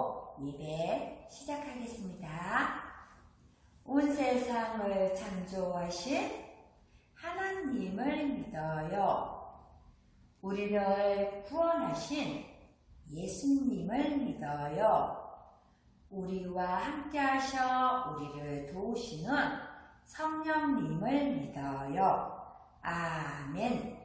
고백하고 예배 시작하겠습니다. 온 세상을 창조하신 하나님을 믿어요. 우리를 구원하신 예수님을 믿어요. 우리와 함께 하셔 우리를 도우시는 성령님을 믿어요. 아멘.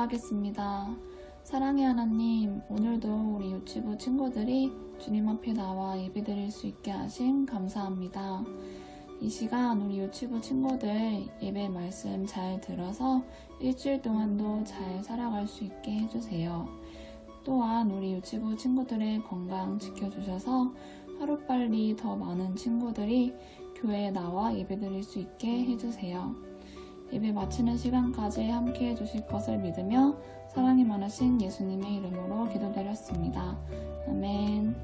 기도하겠습니다. 사랑의 하나님, 오늘도 우리 유치부 친구들이 주님 앞에 나와 예배드릴 수 있게 하심 감사합니다. 이 시간 우리 유치부 친구들 예배 말씀 잘 들어서 일주일 동안도 잘 살아갈 수 있게 해주세요. 또한 우리 유치부 친구들의 건강 지켜주셔서 하루빨리 더 많은 친구들이 교회에 나와 예배드릴 수 있게 해주세요. 예배 마치는 시간까지 함께 해 주실 것을 믿으며 사랑이 많으신 예수님의 이름으로 기도드렸습니다. 아멘.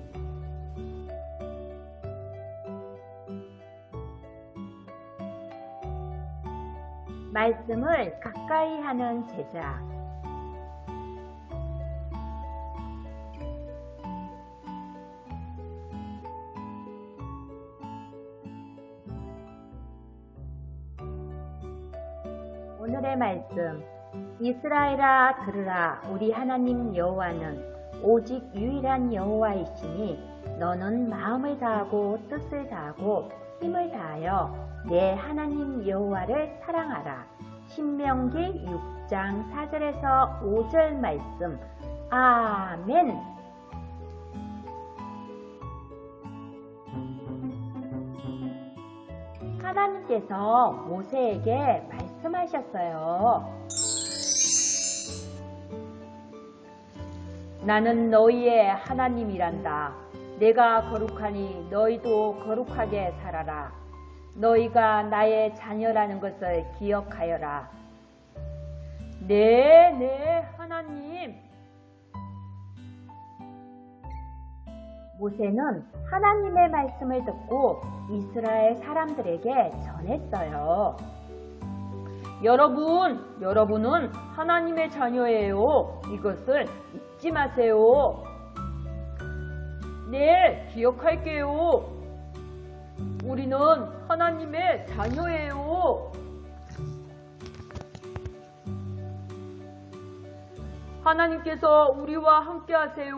말씀을 가까이 하는 제자. 오늘의 말씀. 이스라엘아 들으라 우리 하나님 여호와는 오직 유일한 여호와이시니 너는 마음을 다하고 뜻을 다하고 힘을 다하여 내 하나님 여호와를 사랑하라. 신명기 6장 4절에서 5절 말씀. 아멘. 하나님께서 모세에게 말씀하셨어요. 나는 너희의 하나님이란다. 내가 거룩하니 너희도 거룩하게 살아라. 너희가 나의 자녀라는 것을 기억하여라. 네, 네, 하나님. 모세는 하나님의 말씀을 듣고 이스라엘 사람들에게 전했어요. 여러분, 여러분은 하나님의 자녀예요. 이것을 잊지 마세요. 네, 기억할게요. 우리는 하나님의 자녀예요. 하나님께서 우리와 함께 하세요.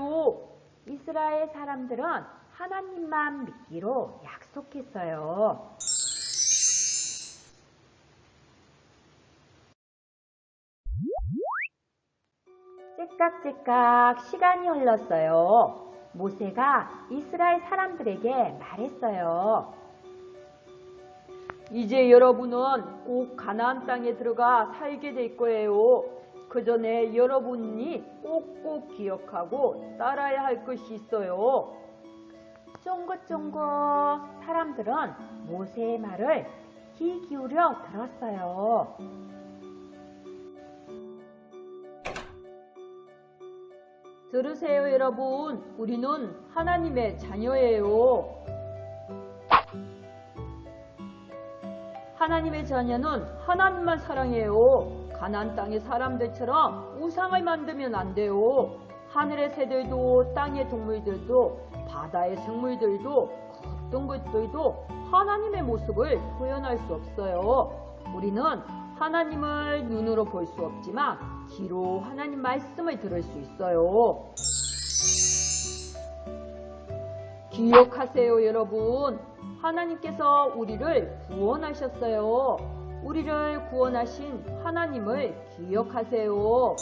이스라엘 사람들은 하나님만 믿기로 약속했어요. 째깍째깍 시간이 흘렀어요. 모세가 이스라엘 사람들에게 말했어요. 이제 여러분은 꼭 가나안 땅에 들어가 살게 될 거예요. 그 전에 여러분이 꼭꼭 기억하고 따라야 할 것이 있어요. 쫑긋쫑긋 사람들은 모세의 말을 귀 기울여 들었어요. 들으세요, 여러분. 우리는 하나님의 자녀예요. 하나님의 자녀는 하나님만 사랑해요. 가나안 땅의 사람들처럼 우상을 만들면 안 돼요. 하늘의 새들도 땅의 동물들도 바다의 생물들도 어떤 것들도 하나님의 모습을 표현할 수 없어요. 우리는 하나님을 눈으로 볼 수 없지만 귀로 하나님 말씀을 들을 수 있어요. 기억하세요, 여러분. 하나님께서 우리를 구원하셨어요. 우리를 구원하신 하나님을 기억하세요.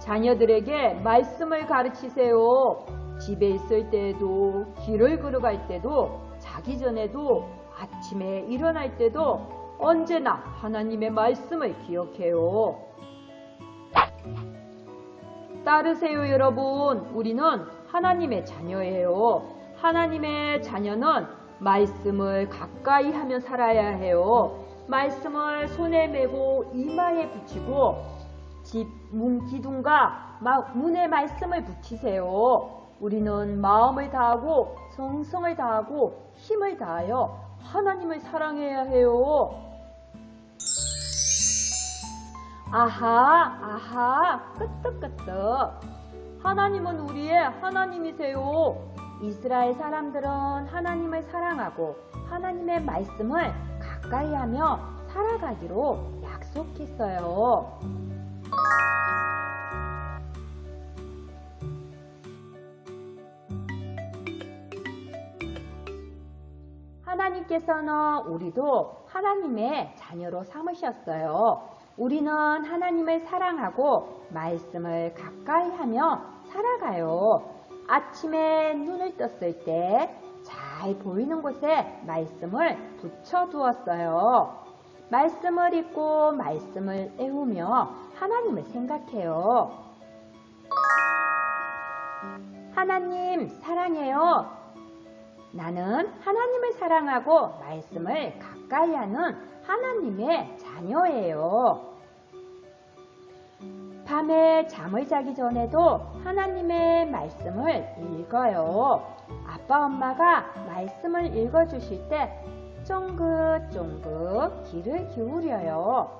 자녀들에게 말씀을 가르치세요. 집에 있을 때에도, 길을 걸어갈 때도, 자기 전에도, 아침에 일어날 때도 언제나 하나님의 말씀을 기억해요. 따르세요, 여러분. 우리는 하나님의 자녀예요. 하나님의 자녀는 말씀을 가까이 하며 살아야 해요. 말씀을 손에 메고 이마에 붙이고 집 문 기둥과 마- 문에 말씀을 붙이세요. 우리는 마음을 다하고 정성을 다하고 힘을 다하여 하나님을 사랑해야 해요. 아하, 아하, 끄떡끄떡. 하나님은 우리의 하나님이세요. 이스라엘 사람들은 하나님을 사랑하고 하나님의 말씀을 가까이 하며 살아가기로 약속했어요. 하나님께서는 우리도 하나님의 자녀로 삼으셨어요. 우리는 하나님을 사랑하고 말씀을 가까이 하며 살아가요. 아침에 눈을 떴을 때 잘 보이는 곳에 말씀을 붙여두었어요. 말씀을 읽고 말씀을 애우며 하나님을 생각해요. 하나님 사랑해요. 나는 하나님을 사랑하고 말씀을 가까이 하는 하나님의 자녀예요. 밤에 잠을 자기 전에도 하나님의 말씀을 읽어요. 아빠, 엄마가 말씀을 읽어주실 때 쫑긋쫑긋 귀를 기울여요.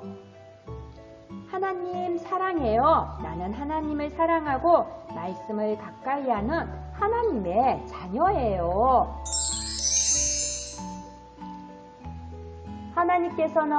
하나님 사랑해요. 나는 하나님을 사랑하고 말씀을 가까이 하는 하나님의 자녀예요. 하나님께서는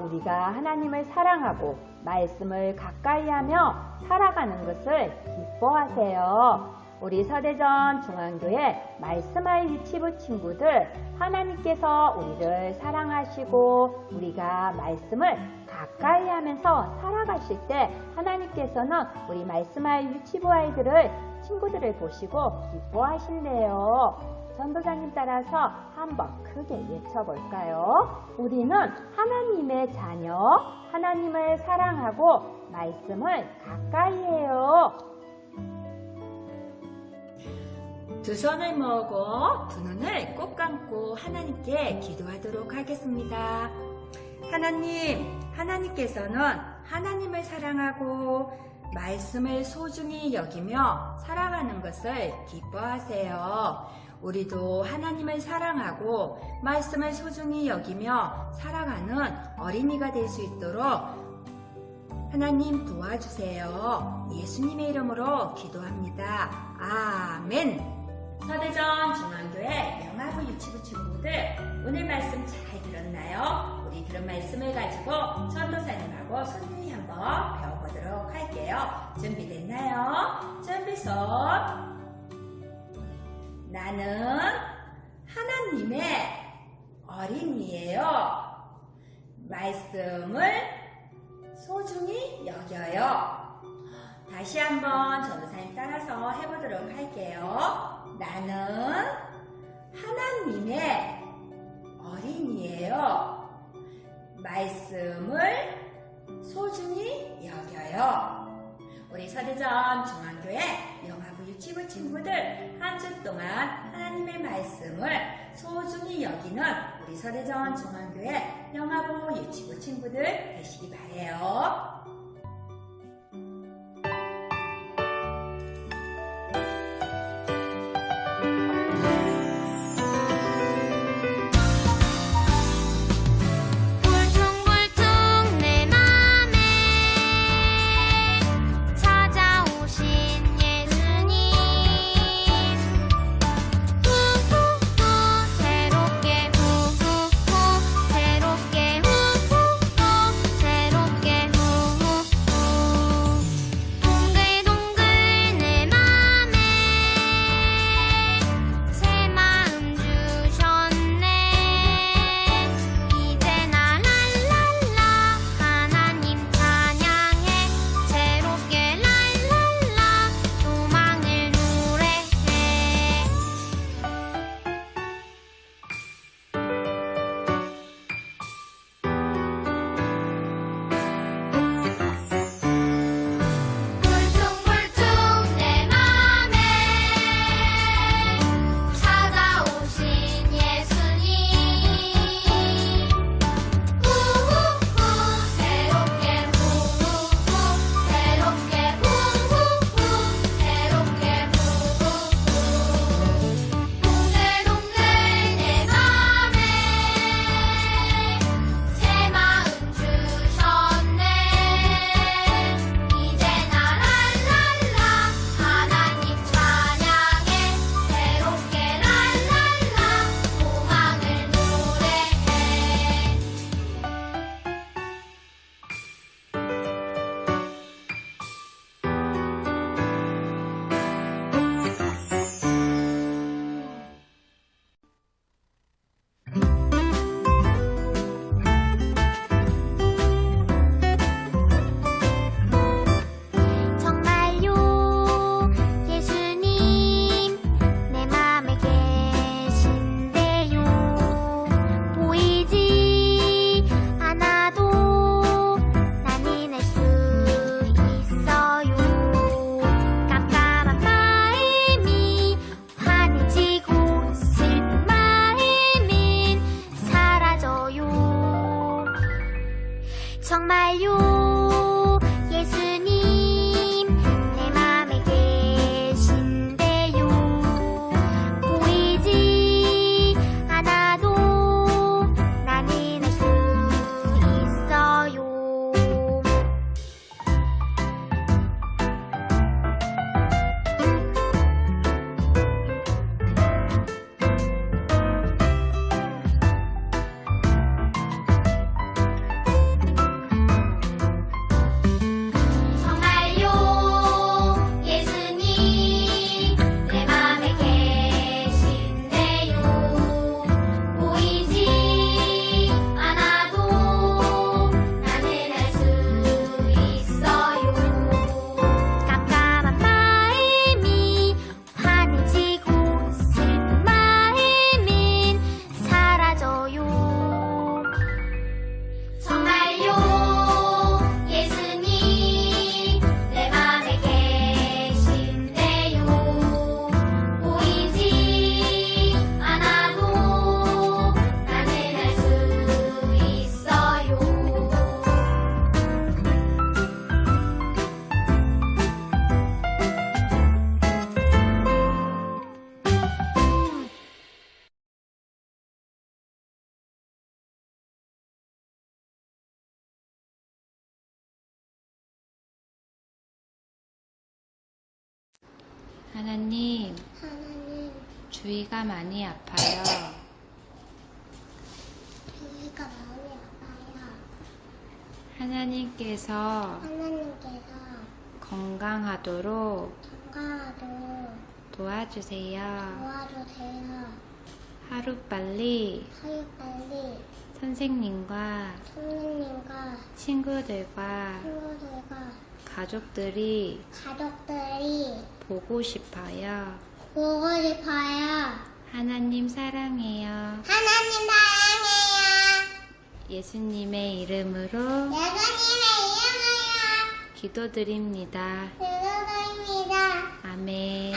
우리가 하나님을 사랑하고 말씀을 가까이 하며 살아가는 것을 기뻐하세요. 우리 서대전 중앙교회 말씀할 유치부 친구들 하나님께서 우리를 사랑하시고 우리가 말씀을 가까이 하면서 살아가실 때 하나님께서는 우리 말씀할 유치부 아이들을 친구들을 보시고 기뻐하신대요. 전도사님 따라서 한번 크게 외쳐볼까요? 우리는 하나님의 자녀, 하나님을 사랑하고 말씀을 가까이 해요. 두 손을 모으고 두 눈을 꼭 감고 하나님께 기도하도록 하겠습니다. 하나님, 하나님께서는 하나님을 사랑하고 말씀을 소중히 여기며 살아가는 것을 기뻐하세요. 우리도 하나님을 사랑하고 말씀을 소중히 여기며 살아가는 어린이가 될 수 있도록 하나님 도와주세요. 예수님의 이름으로 기도합니다. 아멘. 서대전 중앙교회 영화부 유치부 친구들 오늘 말씀 잘 들었나요? 우리 들은 말씀을 가지고 전도사님하고 손님이 한번 배워보도록 할게요. 준비됐나요? 준비 손. 나는 하나님의 어린이에요. 말씀을 소중히 여겨요. 다시 한번 전도사님 따라서 해보도록 할게요. 나는 하나님의 어린이에요. 말씀을 소중히 여겨요. 우리 서대전 중앙교회 영화부 유치부 친구들 한 주 동안 하나님의 말씀을 소중히 여기는 우리 서대전 중앙교회 영화부 유치부 친구들 되시기 바래요. i Mayur. 하나님, 하나님, 주위가 많이 아파요. 주위가 많이 아파요. 하나님께서 하나님께서 건강하도록 건강하도록 도와주세요. 도와주세요. 하루빨리 하루빨리 선생님과 선생님과 친구들과 친구들과 가족들이 가족들이 보고 싶어요. 보고 싶어요. 하나님 사랑해요. 하나님 사랑해요. 예수님의 이름으로 예수님의 이름으로 기도드립니다. 기도드립니다. 아멘.